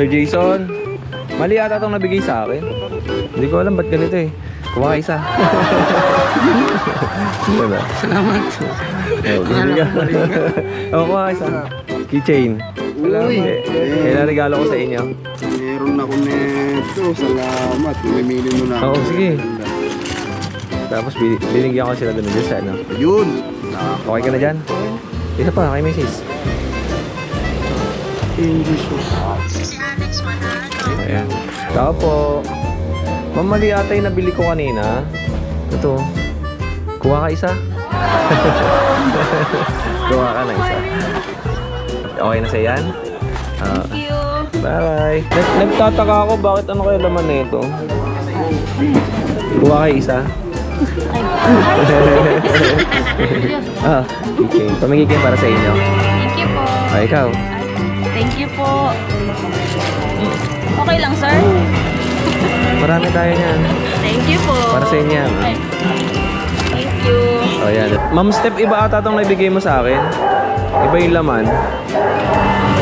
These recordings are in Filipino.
Sir Jason, mali ata itong nabigay sa akin. Hindi ko alam ba't ganito eh. Kuha ka isa. diba? Salamat. Oh, bibili ka. oh, kuha ka isa. Keychain. Uy. Eh, na regalo ko sa inyo. Meron ako nito. Salamat. Mamimili mo na ako. Oo, sige. Tapos bin- binigyan ko sila doon dyan sa ano. Yun. Okay ka na dyan? Isa pa, kay Mrs. English. Ayan. Tao po. Mamali ata yung nabili ko kanina. Ito. Kuha ka isa. Kuha ka na isa. Okay na sa yan? Ah, Thank you. bye. Nag- nagtataka ako bakit ano kayo laman na ito. Kuha kayo isa. ah, okay. Pamigiging para sa inyo. Thank you po. Ah, ikaw. Thank you po. Okay lang, sir? Marami tayo niyan. Thank you po. Para sa inyo yan. Ay, Thank you. Oh, yan. Ma'am Step, iba ata itong naibigay mo sa akin. Iba yung laman.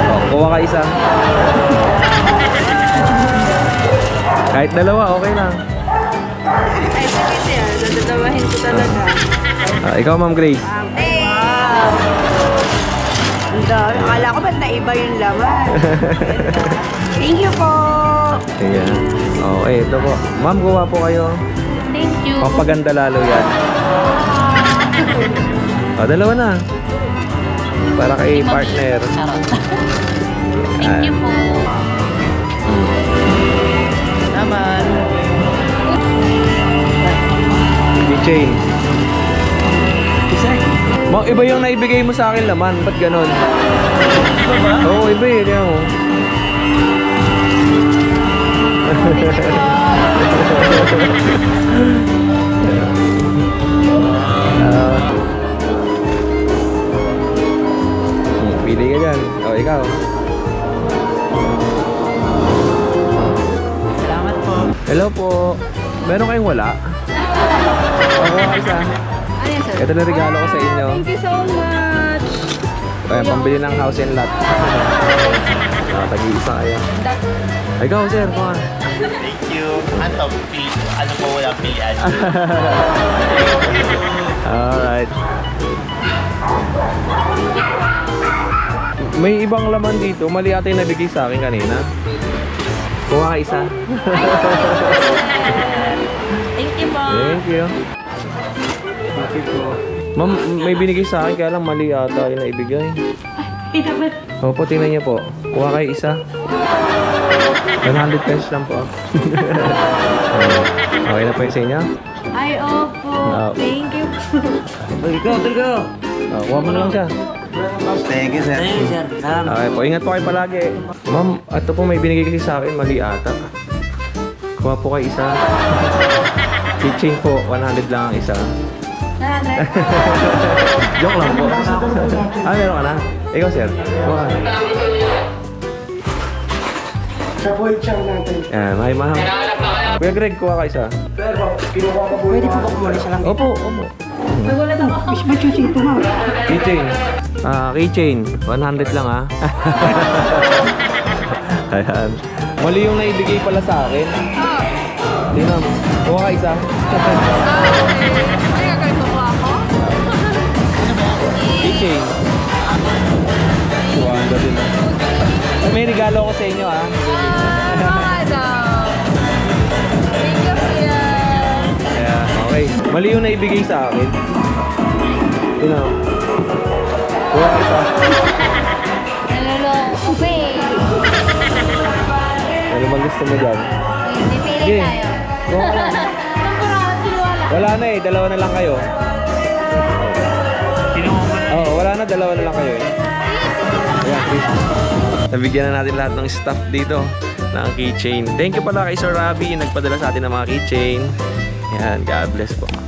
Oh, kuha ka isa. Kahit dalawa, okay lang. Ay, sige siya. Dadadawahin ko talaga. Ah, ikaw, Ma'am Grace. Wow. Dami. Akala ko ba't naiba yung laman? Thank you po. Ayan. Okay, ito po. Ma'am, kuha po kayo. Thank you. Pampaganda lalo yan. Oh, dalawa na. Para kay partner. Thank you po. Naman. Keychain. Ma, iba yung naibigay mo sa akin laman. Ba't ganon? Iba ba? Oo, iba eh. Kaya mo. Ah. Hmm, Pili ka dyan. O, ikaw. Salamat po. Hello po. Meron kayong wala? Ako isa. Ayan, sir. Ito na regalo ko sa inyo. Thank you so much. Kaya pambili ng house and lot. Ah, tag-iisa kayo. Ay, Ikaw, sir. Kuha. Thank you. Ano, pili, ano po walang pilian? Alright. May ibang laman dito. Mali ata yung nabigay sa akin kanina. Kuha ka isa. Thank you po. Thank you. Ma'am, may binigay sa akin kaya lang mali ata yung naibigay. Opo, tingnan niyo po. Kuha kayo isa. 100 pesos lang po. okay na po yung sa inyo? Ay, opo. Ah. Thank you po. Ah, kuha mo na lang siya. Thank you, sir. Okay po, ingat po kayo palagi. Ma'am, ito po may binigay kasi sa akin, mali ata. Kuha po kayo isa. Keychain po, 100 lang ang isa. Joke lang po. ah, meron ka na? Ikaw, sir. Ka. Sa boy chow natin. Yan, may ma'am. Kuya Greg, kuha ka isa. Pwede po ba kumuli siya lang? Opo, opo. Nagulat ako. Mas machusing ito, ma'am. Keychain. Ah, keychain. 100 lang ah. Ayan. Mali yung naibigay pala sa akin. Hindi na. Kuha ka isa. Keychain. 200 din. Ah, May regalo ko sa inyo ah. Ano? Thank you, Kuya. Ayan, okay. Mali yung naibigay sa akin. Yun know. Kuha ka isa. Naloloko pa eh. Ano bang gusto mo dyan? Pipili Sige. tayo. Kuha ka lang. Wala na eh, dalawa na lang kayo. Dalawa na lang kayo eh. Ayan, Chris. Nabigyan na natin lahat ng staff dito ng keychain. Thank you pala kay Sir yung nagpadala sa atin ng mga keychain. Yan, God bless po.